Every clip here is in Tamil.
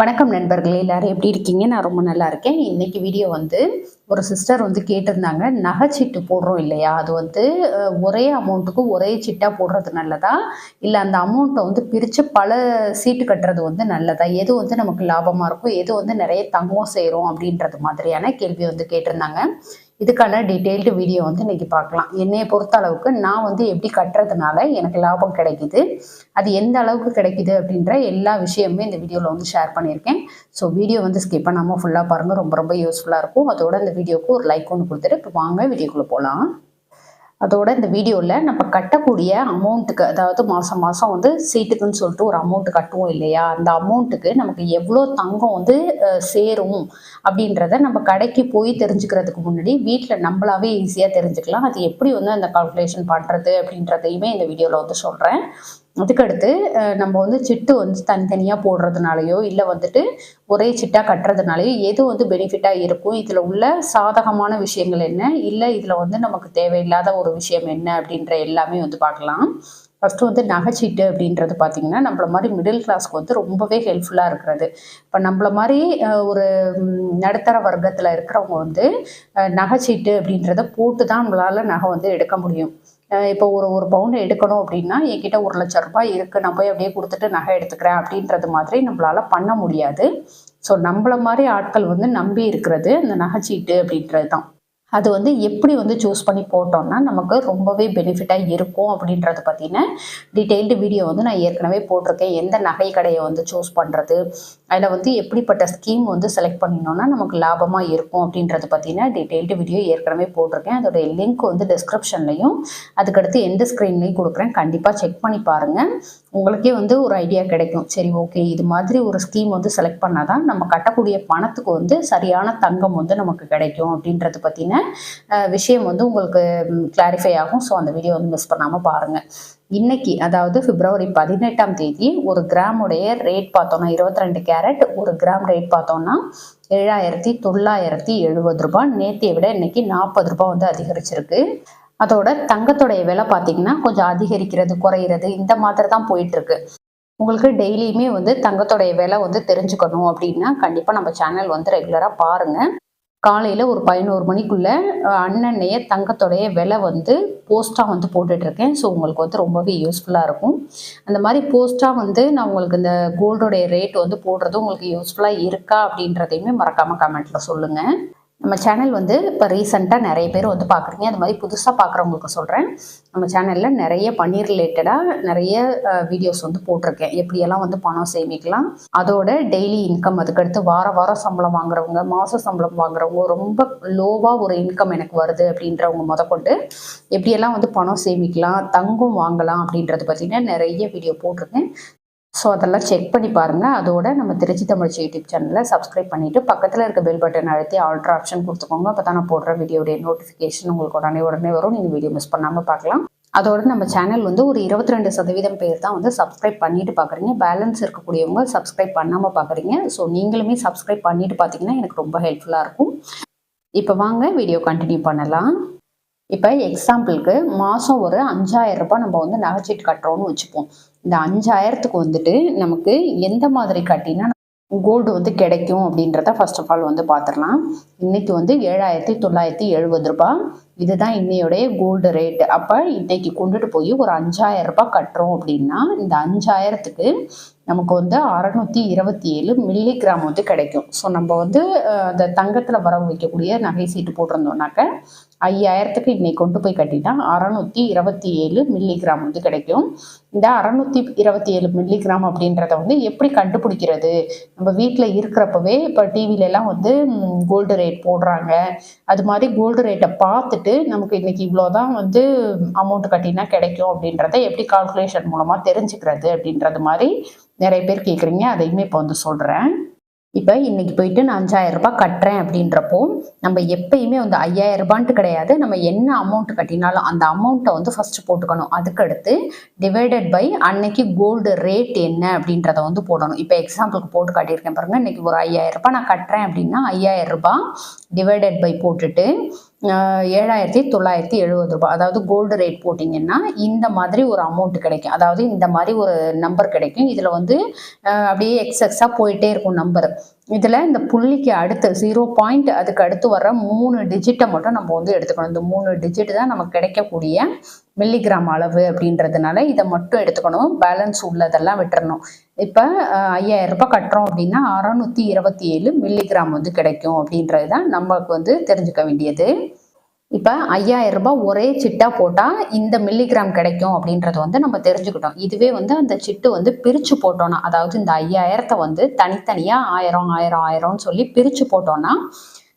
வணக்கம் நண்பர்களே எல்லாரும் எப்படி இருக்கீங்க? நான் ரொம்ப நல்லா இருக்கேன். இன்னைக்கு வீடியோ வந்து ஒரு சிஸ்டர் வந்து கேட்டிருந்தாங்க நகைச்சீட்டு போடுறோம் இல்லையா? அது வந்து ஒரே அமௌண்ட்டுக்கு ஒரே சிட்டா போடுறது நல்லதா? இல்லை அந்த அமௌண்ட்டை வந்து பிரித்து பல சீட்டு கட்டுறது வந்து நல்லதா? எது வந்து நமக்கு லாபமாக இருக்கும் எது வந்து நிறைய தங்கம் சேரும் அப்படின்றது மாதிரியான கேள்வி வந்து கேட்டிருந்தாங்க. இதுக்கான டீட்டெயில்டு வீடியோ வந்து இன்றைக்கி பார்க்கலாம். என்னையை பொறுத்த அளவுக்கு நான் வந்து எப்படி கட்டுறதுனால எனக்கு லாபம் கிடைக்குது அது எந்த அளவுக்கு கிடைக்குது அப்படின்ற எல்லா விஷயமுமே இந்த வீடியோவில் வந்து ஷேர் பண்ணியிருக்கேன். ஸோ வீடியோ வந்து ஸ்கிப் பண்ணாமல் ஃபுல்லாக பாருங்கள் ரொம்ப ரொம்ப யூஸ்ஃபுல்லாக இருக்கும். அதோட இந்த வீடியோக்கு ஒரு லைக் ஒன்று கொடுத்துட்டு இப்போ வாங்க வீடியோக்குள்ளே போகலாம் அதோட இந்த வீடியோவில் நம்ம கட்டக்கூடிய அமௌண்ட்டுக்கு அதாவது மாதம் மாதம் வந்து சீட்டுக்குன்னு சொல்லிட்டு ஒரு அமௌண்ட்டு கட்டுவோம் இல்லையா? அந்த அமௌண்ட்டுக்கு நமக்கு எவ்வளோ தங்கம் வந்து சேரும் அப்படின்றத நம்ம கடைக்கு போய் தெரிஞ்சுக்கிறதுக்கு முன்னாடி வீட்டில் நம்மளாவே ஈஸியாக தெரிஞ்சுக்கலாம். அது எப்படி வந்து அந்த கால்குலேஷன் பண்ணுறது அப்படின்றதையுமே இந்த வீடியோவில் வந்து சொல்கிறேன் அதுக்கடுத்து நம்ம வந்து சிட்டு வந்து தனித்தனியாக போடுறதுனாலையோ இல்லை வந்துட்டு ஒரே சிட்டாக கட்டுறதுனாலையோ எது வந்து பெனிஃபிட்டாக இருக்கும் இதில் உள்ள சாதகமான விஷயங்கள் என்ன இல்லை இதில் வந்து நமக்கு தேவையில்லாத ஒரு விஷயம் என்ன அப்படின்ற எல்லாமே வந்து பார்க்கலாம். ஃபஸ்ட்டு வந்து நகைச்சீட்டு அப்படின்றது பார்த்திங்கன்னா நம்மள மாதிரி மிடில் கிளாஸ்க்கு வந்து ரொம்பவே ஹெல்ப்ஃபுல்லாக இருக்கிறது. இப்போ நம்மள மாதிரி ஒரு நடுத்தர வர்க்கத்தில் இருக்கிறவங்க வந்து நகைச்சீட்டு அப்படின்றத போட்டு தான் நம்மளால் நகை வந்து எடுக்க முடியும். இப்போ ஒரு ஒரு பவுண்டு எடுக்கணும் அப்படின்னா என்கிட்ட ஒரு லட்ச ரூபாய் இருக்குது நான் போய் அப்படியே கொடுத்துட்டு நகை எடுத்துக்கிறேன் அப்படின்றது மாதிரி நம்மளால் பண்ண முடியாது. ஸோ நம்மள மாதிரி ஆட்கள் வந்து நம்பி இருக்கிறது இந்த நகைச்சீட்டு அப்படின்றது தான் அது வந்து எப்படி வந்து சூஸ் பண்ணி போட்டோம்னா நமக்கு ரொம்பவே பெனிஃபிட்டாக இருக்கும் அப்படின்றத பற்றின டீட்டெயில்டு வீடியோ வந்து நான் ஏற்கனவே போட்டிருக்கேன். எந்த நகை கடையை வந்து சூஸ் பண்ணுறது அதில் வந்து எப்படிப்பட்ட ஸ்கீம் வந்து செலக்ட் பண்ணினோம்னா நமக்கு லாபமாக இருக்கும் அப்படின்றத பற்றின டீட்டெயில்டு வீடியோ ஏற்கனவே போட்டிருக்கேன். அதோடைய லிங்க் வந்து டிஸ்கிரிப்ஷன்லையும் அதுக்கடுத்து எந்த ஸ்க்ரீன்லையும் கொடுக்குறேன். கண்டிப்பாக செக் பண்ணி பாருங்கள் உங்களுக்கே வந்து ஒரு ஐடியா கிடைக்கும். சரி ஓகே இது மாதிரி ஒரு ஸ்கீம் வந்து செலக்ட் பண்ணால் தான் நம்ம கட்டக்கூடிய பணத்துக்கு வந்து சரியான தங்கம் வந்து நமக்கு கிடைக்கும் அப்படின்றத பற்றின விஷயம் வந்து உங்களுக்கு கிளாரிஃபை ஆகும். ஸோ அந்த வீடியோ வந்து மிஸ் பண்ணாமல் பாருங்கள் இன்னைக்கு அதாவது பிப்ரவரி பதினெட்டாம் தேதி ஒரு கிராமுடைய ரேட் பார்த்தோம்னா இருபத்தி ரெண்டு கேரட் ஒரு கிராம் ரேட் பார்த்தோம்னா ஏழாயிரத்தி தொள்ளாயிரத்தி எழுபது ரூபாய். நேத்தியை விட இன்னைக்கு நாற்பது ரூபாய் வந்து அதிகரிச்சிருக்கு. அதோட தங்கத்தோடைய விலை பார்த்தீங்கன்னா கொஞ்சம் அதிகரிக்கிறது குறையிறது இந்த மாதிரி தான் போயிட்டு இருக்கு உங்களுக்கு டெய்லியுமே வந்து தங்கத்தோடைய விலை வந்து தெரிஞ்சுக்கணும் அப்படின்னா கண்டிப்பாக நம்ம சேனல் வந்து ரெகுலராக பாருங்கள் காலையில் ஒரு பதினோரு மணிக்குள்ளே அஹ், தங்கத்தோடைய விலை வந்து போஸ்ட்டாக வந்து போட்டுட்ருக்கேன். ஸோ உங்களுக்கு வந்து ரொம்பவே யூஸ்ஃபுல்லாக இருக்கும். அந்த மாதிரி போஸ்ட்டாக வந்து நான் உங்களுக்கு இந்த கோல்டோடைய ரேட் வந்து போடுறது உங்களுக்கு யூஸ்ஃபுல்லாக இருக்கா அப்படின்றதையுமே மறக்காமல் கமெண்ட்டில் சொல்லுங்கள் நம்ம சேனல் வந்து இப்போ ரீசெண்டாக நிறைய பேர் வந்து பார்க்குறீங்க. அது மாதிரி புதுசாக பார்க்குறவங்களுக்கு சொல்கிறேன் நம்ம சேனலில் நிறைய பன்னீர் ரிலேட்டடாக நிறைய வீடியோஸ் வந்து போட்டிருக்கேன். எப்படியெல்லாம் வந்து பணம் சேமிக்கலாம்? அதோட டெய்லி இன்கம் அதுக்கடுத்து வார வாரம் சம்பளம் வாங்குறவங்க மாத சம்பளம் வாங்குறவங்க ரொம்ப லோவாக ஒரு இன்கம் எனக்கு வருது அப்படின்றவங்க முதக்கொண்டு எப்படியெல்லாம் வந்து பணம் சேமிக்கலாம் தங்கம் வாங்கலாம் அப்படின்றது பார்த்திங்கன்னா நிறைய வீடியோ போட்டிருக்கேன். ஸோ அதெல்லாம் செக் பண்ணி பாருங்கள் அதோட நம்ம திருச்சி தமிழ் யூடியூப் சேனலை சப்ஸ்கிரைப் பண்ணிவிட்டு பக்கத்தில் இருக்க பெல் பட்டன் அழுத்தி ஆல்ட்ரா ஆப்ஷன் கொடுத்துக்கோங்க. அப்போ தான் நான் போடுற வீடியோடைய நோட்டிஃபிகேஷன் உங்களுக்கு உடனே உடனே வரும். நீங்கள் வீடியோ மிஸ் பண்ணாமல் பார்க்கலாம். அதோட நம்ம சேனல் வந்து ஒரு இருபத்தி ரெண்டு சதவீதம் பேர் தான் வந்து சப்ஸ்கிரைப் பண்ணிட்டு பார்க்குறீங்க பேலன்ஸ் இருக்கக்கூடியவங்க சப்ஸ்கிரைப் பண்ணாமல் பார்க்குறீங்க ஸோ நீங்களுமே சப்ஸ்கிரைப் பண்ணிட்டு பார்த்தீங்கன்னா எனக்கு ரொம்ப ஹெல்ப்ஃபுல்லாக இருக்கும். இப்போ வாங்க வீடியோ கண்டினியூ பண்ணலாம். இப்போ எக்ஸாம்பிளுக்கு மாதம் ஒரு அஞ்சாயிரம் ரூபாய் நம்ம வந்து நகைச்சீட்டு கட்டுறோம்னு வச்சுப்போம். இந்த அஞ்சாயிரத்துக்கு வந்துட்டு நமக்கு எந்த மாதிரி கட்டினா கோல்டு வந்து கிடைக்கும் அப்படின்றத ஃபர்ஸ்ட் ஆஃப் ஆல் வந்து பார்த்துடலாம் இன்னைக்கு வந்து ஏழாயிரத்தி தொள்ளாயிரத்தி எழுபது ரூபாய். இதுதான் இன்னையுடைய கோல்டு ரேட்டு அப்போ இன்னைக்கு கொண்டுட்டு போய் ஒரு அஞ்சாயிரம் ரூபாய் கட்டுறோம் அப்படின்னா இந்த அஞ்சாயிரத்துக்கு நமக்கு வந்து அறநூற்றி இருபத்தி ஏழு மில்லி கிராம் வந்து கிடைக்கும். ஸோ நம்ம வந்து அந்த தங்கத்தில் வரவு வைக்கக்கூடிய நகை சீட்டு போட்டிருந்தோம்னாக்க ஐயாயிரத்துக்கு இன்னைக்கு கொண்டு போய் கட்டிட்டா அறநூற்றி இருபத்தி ஏழு மில்லி கிராம் வந்து கிடைக்கும். இந்த அறநூற்றி இருபத்தி ஏழு மில்லி கிராம் அப்படின்றத வந்து எப்படி கண்டுபிடிக்கிறது? நம்ம வீட்டில் இருக்கிறப்பவே இப்போ டிவிலெலாம் வந்து கோல்டு ரேட் போடுறாங்க. அது மாதிரி கோல்டு ரேட்டை பார்த்துட்டு நமக்கு இன்னைக்கு இவ்வளோதான் வந்து அமௌண்ட் கட்டினா கிடைக்கும் அப்படின்றத எப்படி கால்குலேஷன் மூலமாக தெரிஞ்சுக்கிறது அப்படின்றது மாதிரி நிறைய பேர் கேட்குறீங்க அதையுமே இப்போ வந்து சொல்கிறேன் இப்போ இன்னைக்கு போயிட்டு நான் அஞ்சாயிரம் ரூபாய் கட்டுறேன் அப்படின்றப்போ நம்ம எப்பயுமே வந்து ஐயாயிரம் ரூபான்ட்டு கிடையாது. நம்ம என்ன அமௌண்ட் கட்டினாலும் அந்த அமௌண்ட்டை வந்து ஃபர்ஸ்ட் போட்டுக்கணும். அதுக்கடுத்து டிவைடட் பை அன்னைக்கு கோல்டு ரேட் என்ன அப்படின்றத வந்து போடணும். இப்போ எக்ஸாம்பிளுக்கு போட்டு காட்டியிருக்கேன் பாருங்க. இன்னைக்கு ஒரு ஐயாயிரம் ரூபாய் நான் கட்டுறேன் அப்படின்னா ஐயாயிரம் ரூபாய் டிவைடட் பை போட்டுட்டு ஏழாயிரத்தி தொள்ளாயிரத்தி எழுபது ரூபாய் அதாவது கோல்டு ரேட் போட்டிங்கன்னா இந்த மாதிரி ஒரு அமௌண்ட் கிடைக்கும். அதாவது இந்த மாதிரி ஒரு நம்பர் கிடைக்கும். இதில் வந்து அப்படியே எக்ஸஸாக போயிட்டே இருக்கும் நம்பர் இதில் இந்த புள்ளிக்கு அடுத்து ஜீரோ பாயிண்ட் அதுக்கு அடுத்து வர மூணு டிஜிட்டை மட்டும் நம்ம வந்து எடுத்துக்கணும். இந்த மூணு டிஜிட் தான் நமக்கு கிடைக்கக்கூடிய மில்லிகிராம் அளவு அப்படின்றதுனால இதை மட்டும் எடுத்துக்கணும். பேலன்ஸ் உள்ளதெல்லாம் விட்டுறணும். இப்போ ஐயாயிரம் ரூபாய் கட்டுறோம் அப்படின்னா அறநூற்றி இருபத்தி ஏழு மில்லிகிராம் வந்து கிடைக்கும் அப்படின்றது தான் நமக்கு வந்து தெரிஞ்சுக்க வேண்டியது. இப்போ ஐயாயிரம் ரூபாய் ஒரே சிட்டா போட்டால் இந்த மில்லிகிராம் கிடைக்கும் அப்படின்றத வந்து நம்ம தெரிஞ்சுக்கிட்டோம். இதுவே வந்து அந்த சிட்டு வந்து பிரித்து போட்டோம்னா அதாவது இந்த ஐயாயிரத்தை வந்து தனித்தனியாக ஆயிரம் ஆயிரம் ஆயிரம்னு சொல்லி பிரித்து போட்டோம்னா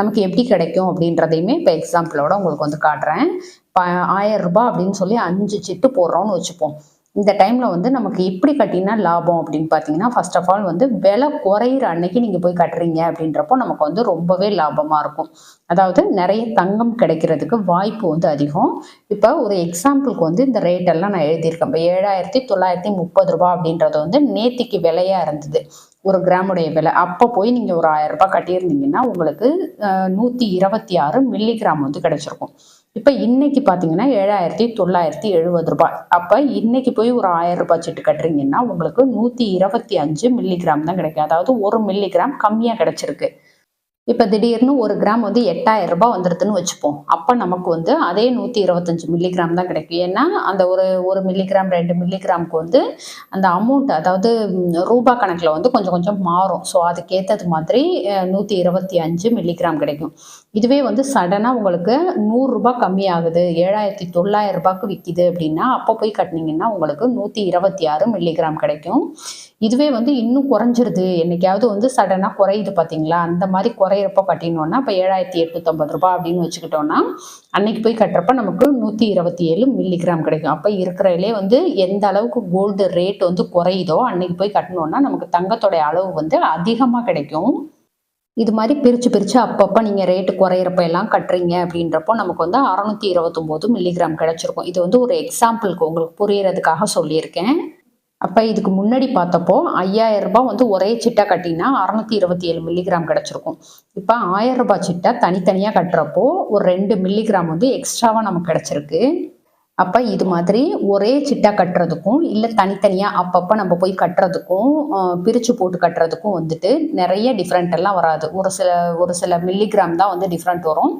நமக்கு எப்படி கிடைக்கும் அப்படின்றதையுமே இப்போ எக்ஸாம்பிளோட உங்களுக்கு வந்து காட்டுறேன். இப்போ ஆயிரம் ரூபாய் அப்படின்னு சொல்லி அஞ்சு சிட்டு போடுறோம்னு வச்சுப்போம். இந்த டைமில் வந்து நமக்கு எப்படி கட்டினா லாபம் அப்படின்னு பார்த்தீங்கன்னா ஃபர்ஸ்ட் ஆஃப் ஆல் வந்து விலை குறையிற அன்னைக்கு நீங்கள் போய் கட்டுறீங்க அப்படின்றப்போ நமக்கு வந்து ரொம்பவே லாபமாக இருக்கும். அதாவது நிறைய தங்கம் கிடைக்கிறதுக்கு வாய்ப்பு வந்து அதிகம். இப்போ ஒரு எக்ஸாம்பிளுக்கு வந்து இந்த ரேட் எல்லாம் நான் எழுதியிருக்கேன். இப்போ ஏழாயிரத்தி தொள்ளாயிரத்தி முப்பது ரூபா அப்படின்றது வந்து நேத்திக்கு விலையாக இருந்தது. ஒரு கிராமுடைய விலை. அப்போ போய் நீங்கள் ஒரு ஆயிரம் ரூபாய் கட்டியிருந்தீங்கன்னா உங்களுக்கு நூற்றி இருபத்தி ஆறு மில்லிகிராம் வந்து கிடைச்சிருக்கும். இப்போ இன்னைக்கு பார்த்தீங்கன்னா ஏழாயிரத்தி தொள்ளாயிரத்தி எழுபது ரூபாய். அப்போ இன்னைக்கு போய் ஒரு ஆயிரம் ரூபாய் சீட்டு கட்டுறீங்கன்னா உங்களுக்கு நூற்றி இருபத்தி அஞ்சு மில்லிகிராம் தான் கிடைக்கும். அதாவது ஒரு மில்லிகிராம் கம்மியாக கிடைச்சிருக்கு. இப்போ திடீர்னு ஒரு கிராம் வந்து எட்டாயிரம் ரூபாய் வந்துடுதுன்னு வச்சுப்போம். அப்போ நமக்கு வந்து அதே நூற்றி இருபத்தஞ்சு மில்லிகிராம் தான் கிடைக்கும். ஏன்னா அந்த ஒரு ஒரு மில்லிகிராம் ரெண்டு மில்லிகிராமுக்கு வந்து அந்த அமௌண்ட் அதாவது ரூபா கணக்கில் வந்து கொஞ்சம் கொஞ்சம் மாறும். ஸோ அதுக்கேற்றது மாதிரி நூற்றி இருபத்தி அஞ்சு மில்லிகிராம் கிடைக்கும். இதுவே வந்து சடனாக உங்களுக்கு நூறுரூபா கம்மியாகுது. ஏழாயிரத்தி தொள்ளாயிரம் ரூபாய்க்கு விற்கிது அப்படின்னா அப்போ போய் கட்டினீங்கன்னா உங்களுக்கு நூற்றி இருபத்தி ஆறு மில்லிகிராம் கிடைக்கும். இதுவே வந்து இன்னும் குறைஞ்சிருது. என்னைக்காவது வந்து சடனாக குறையுது பார்த்தீங்களா அந்த மாதிரி குறையிறப்ப கட்டினோன்னா இப்போ ஏழாயிரத்தி எட்நூத்தம்பது ரூபாய் அப்படின்னு வச்சுக்கிட்டோம்னா அன்னைக்கு போய் கட்டுறப்ப நமக்கு நூற்றி இருபத்தி ஏழு மில்லிகிராம் கிடைக்கும். அப்போ இருக்கிறதுலே வந்து எந்த அளவுக்கு கோல்டு ரேட் வந்து குறையுதோ அன்னைக்கு போய் கட்டினோன்னா நமக்கு தங்கத்தோடைய அளவு வந்து அதிகமாக கிடைக்கும். இது மாதிரி பிரித்து பிரித்து அப்பப்போ நீங்கள் ரேட்டு குறையிறப்ப எல்லாம் கட்டுறீங்க அப்படின்றப்போ நமக்கு வந்து அறநூற்றி இருபத்தொம்போது மில்லிகிராம் கிடச்சிருக்கும். இது வந்து ஒரு எக்ஸாம்பிளுக்கு உங்களுக்கு புரியறதுக்காக சொல்லியிருக்கேன். அப்போ இதுக்கு முன்னாடி பார்த்தப்போ ஐயாயிரம் ரூபாய் வந்து ஒரே சிட்டா கட்டினா அறநூற்றி இருபத்தி ஏழு மில்லிகிராம் கிடச்சிருக்கும். இப்போ ஆயிரம் ரூபாய் சிட்டா தனித்தனியாக கட்டுறப்போ ஒரு ரெண்டு மில்லிகிராம் வந்து எக்ஸ்ட்ராவாக நமக்கு கிடச்சிருக்கு. அப்போ இது மாதிரி ஒரே சிட்டா கட்டுறதுக்கும் இல்லை தனித்தனியாக அப்பப்போ நம்ம போய் கட்டுறதுக்கும் பிரித்து போட்டு கட்டுறதுக்கும் வந்துட்டு நிறைய டிஃப்ரெண்ட் எல்லாம் வராது. ஒரு சில ஒரு சில மில்லிகிராம் தான் வந்து டிஃப்ரெண்ட் வரும்.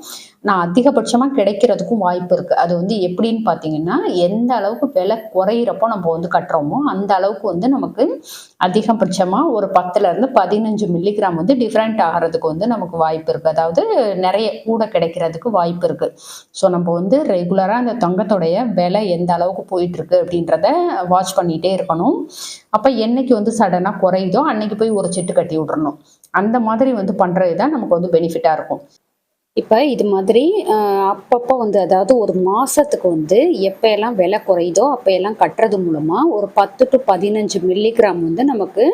நான் அதிகபட்சமாக கிடைக்கிறதுக்கும் வாய்ப்பு இருக்குது அது வந்து எப்படின்னு பார்த்தீங்கன்னா எந்த அளவுக்கு விலை குறையிறப்போ நம்ம வந்து கட்டுறோமோ அந்த அளவுக்கு வந்து நமக்கு அதிகபட்சமாக ஒரு பத்துலேருந்து பதினஞ்சு மில்லிகிராம் வந்து டிஃப்ரெண்ட் ஆகிறதுக்கு வந்து நமக்கு வாய்ப்பு இருக்குது அதாவது நிறைய கூட கிடைக்கிறதுக்கு வாய்ப்பு இருக்குது ஸோ நம்ம வந்து ரெகுலராக அந்த தங்கத்தோடைய விலை எந்த அளவுக்கு போயிட்டு இருக்கு அப்படின்றத வாட்ச் பண்ணிகிட்டே இருக்கணும். அப்போ என்னைக்கு வந்து சடனாக குறையுதோ அன்னைக்கு போய் ஒரு செட்டு கட்டி விட்றணும் அந்த மாதிரி வந்து பண்ணுறது தான் நமக்கு வந்து பெனிஃபிட்டாக இருக்கும். இப்போ இது மாதிரி அப்பப்போ வந்து அதாவது ஒரு மாதத்துக்கு வந்து எப்போ எல்லாம் விலை குறையுதோ அப்போ எல்லாம் கட்டுறது மூலமாக ஒரு பத்து டு பதினஞ்சு மில்லிகிராம் வந்து நமக்கு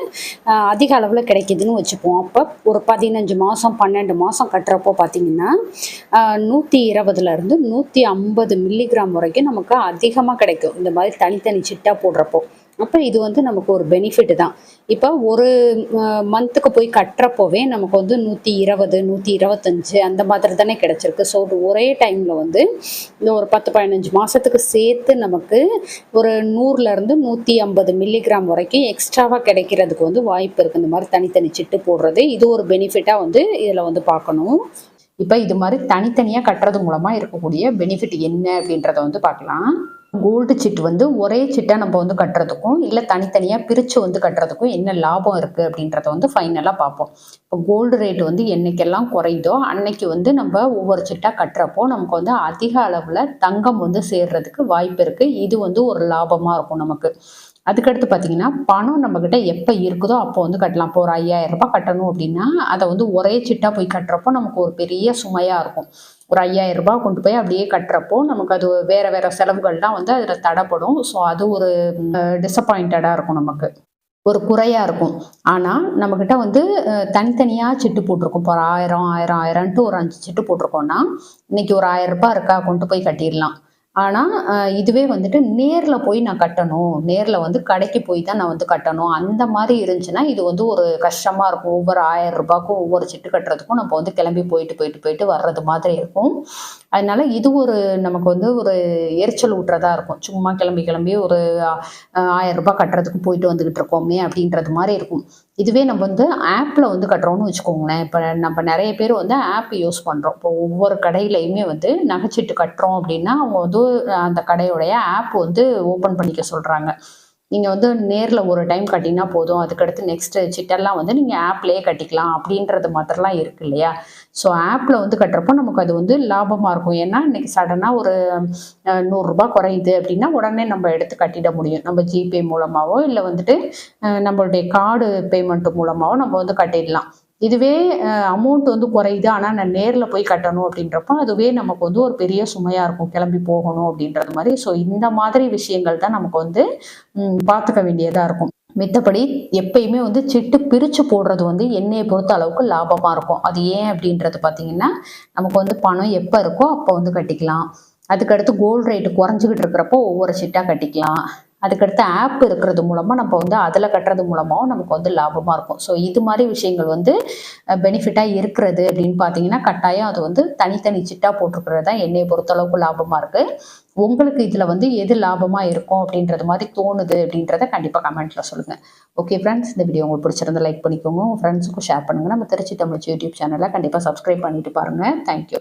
அதிக அளவில் கிடைக்குதுன்னு வச்சுப்போம். அப்போ ஒரு பதினஞ்சு மாதம் பன்னெண்டு மாதம் கட்டுறப்போ பார்த்தீங்கன்னா நூற்றி இருபதுலேருந்து நூற்றி ஐம்பது மில்லிகிராம் வரைக்கும் நமக்கு அதிகமாக கிடைக்கும். இந்த மாதிரி தனித்தனி சிட்டா போடுறப்போ. அப்போ இது வந்து நமக்கு ஒரு பெனிஃபிட் தான். இப்போ ஒரு மந்த்துக்கு போய் கட்டுறப்போவே நமக்கு வந்து நூற்றி இருபது நூற்றி இருபத்தஞ்சு அந்த மாதிரி தானே கிடச்சிருக்கு. ஸோ ஒரே டைமில் வந்து இந்த ஒரு பத்து பதினஞ்சு மாதத்துக்கு சேர்த்து நமக்கு ஒரு நூறுலேருந்து நூற்றி ஐம்பது மில்லிகிராம் வரைக்கும் எக்ஸ்ட்ராவாக கிடைக்கிறதுக்கு வந்து வாய்ப்பு இருக்குது இந்த மாதிரி தனித்தனி சிட்டு போடுறது இது ஒரு பெனிஃபிட்டாக வந்து இதில் வந்து பார்க்கணும். இப்போ இது மாதிரி தனித்தனியாக கட்டுறது மூலமாக இருக்கக்கூடிய பெனிஃபிட் என்ன அப்படின்றத வந்து பார்க்கலாம். கோல்டு சிட் வந்து ஒரே சிட்டாக நம்ம வந்து கட்டுறதுக்கும் இல்லை தனித்தனியாக பிரித்து வந்து கட்டுறதுக்கும் என்ன லாபம் இருக்குது அப்படின்றத வந்து ஃபைனலாக பார்ப்போம். இப்போ கோல்டு ரேட் வந்து என்னைக்கெல்லாம் குறையுதோ அன்னைக்கு வந்து நம்ம ஒவ்வொரு சிட்டாக கட்டுறப்போ நமக்கு வந்து அதிக அளவில் தங்கம் வந்து சேர்றதுக்கு வாய்ப்பு இருக்குது இது வந்து ஒரு லாபமாக இருக்கும் நமக்கு. அதுக்கடுத்து பார்த்தீங்கன்னா பணம் நம்மக்கிட்ட எப்போ இருக்குதோ அப்போ வந்து கட்டலாம். இப்போ ஒரு ஐயாயிரம் ரூபாய் கட்டணும் அப்படின்னா அதை வந்து ஒரே சிட்டாக போய் கட்டுறப்போ நமக்கு ஒரு பெரிய சுமையாக இருக்கும். ஒரு ஐயாயிரம் ரூபாய் கொண்டு போய் அப்படியே கட்டுறப்போ நமக்கு அது வேற வேற செலவுகள்லாம் வந்து அதில் தடைப்படும். ஸோ அது ஒரு டிசப்பாயிண்டடாக இருக்கும் நமக்கு. ஒரு குறையாக இருக்கும். ஆனால் நம்மக்கிட்ட வந்து தனித்தனியாக சிட்டு போட்டிருக்கோம். இப்போ ஒரு ஆயிரம் ஆயிரம் ஆயிரம்ட்டு ஒரு அஞ்சு சிட்டு போட்டிருக்கோம்னா இன்னைக்கு ஒரு ஆயிரம் ரூபாய் இருக்கா கொண்டு போய் கட்டிடலாம். ஆனால் இதுவே வந்துட்டு நேரில் போய் நான் கட்டணும். நேரில் வந்து கடைக்கு போய் தான் நான் வந்து கட்டணும். அந்த மாதிரி இருந்துச்சுன்னா இது வந்து ஒரு கஷ்டமாக இருக்கும். ஒவ்வொரு ஆயிரம் ரூபாய்க்கும் ஒவ்வொரு சிட்டு கட்டுறதுக்கும் நம்ம வந்து கிளம்பி போயிட்டு போயிட்டு போயிட்டு வர்றது மாதிரி இருக்கும். அதனால இது ஒரு நமக்கு வந்து ஒரு எரிச்சல் ஊட்டுறதா இருக்கும். சும்மா கிளம்பி கிளம்பி ஒரு ஆயிரம் ரூபாய் கட்டுறதுக்கு போயிட்டு வந்துகிட்டு இருக்கோமே அப்படின்றது மாதிரி இருக்கும். இதுவே நம்ம வந்து ஆப்பில் வந்து கட்டுறோம்னு வச்சுக்கோங்களேன். இப்போ நம்ம நிறைய பேர் வந்து ஆப் யூஸ் பண்ணுறோம் இப்போ ஒவ்வொரு கடையிலையுமே வந்து நகைச்சிட்டு கட்டுறோம் அப்படின்னா அவங்க வந்து அந்த கடையுடைய ஆப் வந்து ஓப்பன் பண்ணிக்க சொல்கிறாங்க நீங்கள் வந்து நேரில் ஒரு டைம் கட்டினா போதும். அதுக்கடுத்து நெக்ஸ்ட் சிட்டெல்லாம் வந்து நீங்கள் ஆப்லேயே கட்டிக்கலாம். அப்படின்றது மாதிரிலாம் இருக்கு இல்லையா? ஸோ ஆப்பில் வந்து கட்டுறப்போ நமக்கு அது வந்து லாபமாக இருக்கும். ஏன்னா இன்னைக்கு சடனாக ஒரு நூறுரூபா குறையுது அப்படின்னா உடனே நம்ம எடுத்து கட்டிட முடியும். நம்ம ஜிபே மூலமாகவோ இல்லை வந்துட்டு நம்மளுடைய கார்டு பேமெண்ட் மூலமாகவோ நம்ம வந்து கட்டிடலாம். இதுவே அமௌண்ட் வந்து குறையுது. ஆனால் நான் நேரில் போய் கட்டணும் அப்படின்றப்போ அதுவே நமக்கு வந்து ஒரு பெரிய சுமையாக இருக்கும். கிளம்பி போகணும் அப்படின்றது மாதிரி. ஸோ இந்த மாதிரி விஷயங்கள் தான் நமக்கு வந்து பார்த்துக்க வேண்டியதாக இருக்கும். மித்தபடி எப்பயுமே வந்து சிட்டு பிரித்து போடுறது வந்து என்னையை பொறுத்த அளவுக்கு லாபமாக இருக்கும். அது ஏன் அப்படின்றது பார்த்தீங்கன்னா நமக்கு வந்து பணம் எப்போ இருக்கோ அப்போ வந்து கட்டிக்கலாம். அதுக்கடுத்து கோல்டு ரேட்டு குறைஞ்சிக்கிட்டு இருக்கிறப்போ ஒவ்வொரு சிட்டாக கட்டிக்கலாம். அதுக்கடுத்து ஆப் இருக்கிறது மூலமாக நம்ம வந்து அதில் கட்டுறது மூலமாகவும் நமக்கு வந்து லாபமாக இருக்கும். ஸோ இது மாதிரி விஷயங்கள் வந்து பெனிஃபிட்டாக இருக்கிறது அப்படின்னு பார்த்தீங்கன்னா கட்டாயம் அது வந்து தனித்தனி சிட்டாக போட்டிருக்கிறது தான் என்னையை பொறுத்தளவுக்கு லாபமாக இருக்குது உங்களுக்கு இதில் வந்து எது லாபமாக இருக்கும் அப்படின்றது மாதிரி தோணுது அப்படின்றத கண்டிப்பாக கமெண்ட்டில் சொல்லுங்கள் ஓகே ஃப்ரெண்ட்ஸ் இந்த வீடியோ உங்களுக்கு பிடிச்சிருந்தா லைக் பண்ணிக்கோங்க. உங்கள் ஃப்ரெண்ட்ஸுக்கும் ஷேர் பண்ணுங்கள் நம்ம திருச்சி தமிழ் யூடியூப் சேனலை கண்டிப்பாக சப்ஸ்கிரைப் பண்ணிட்டு பாருங்கள் தேங்க்யூ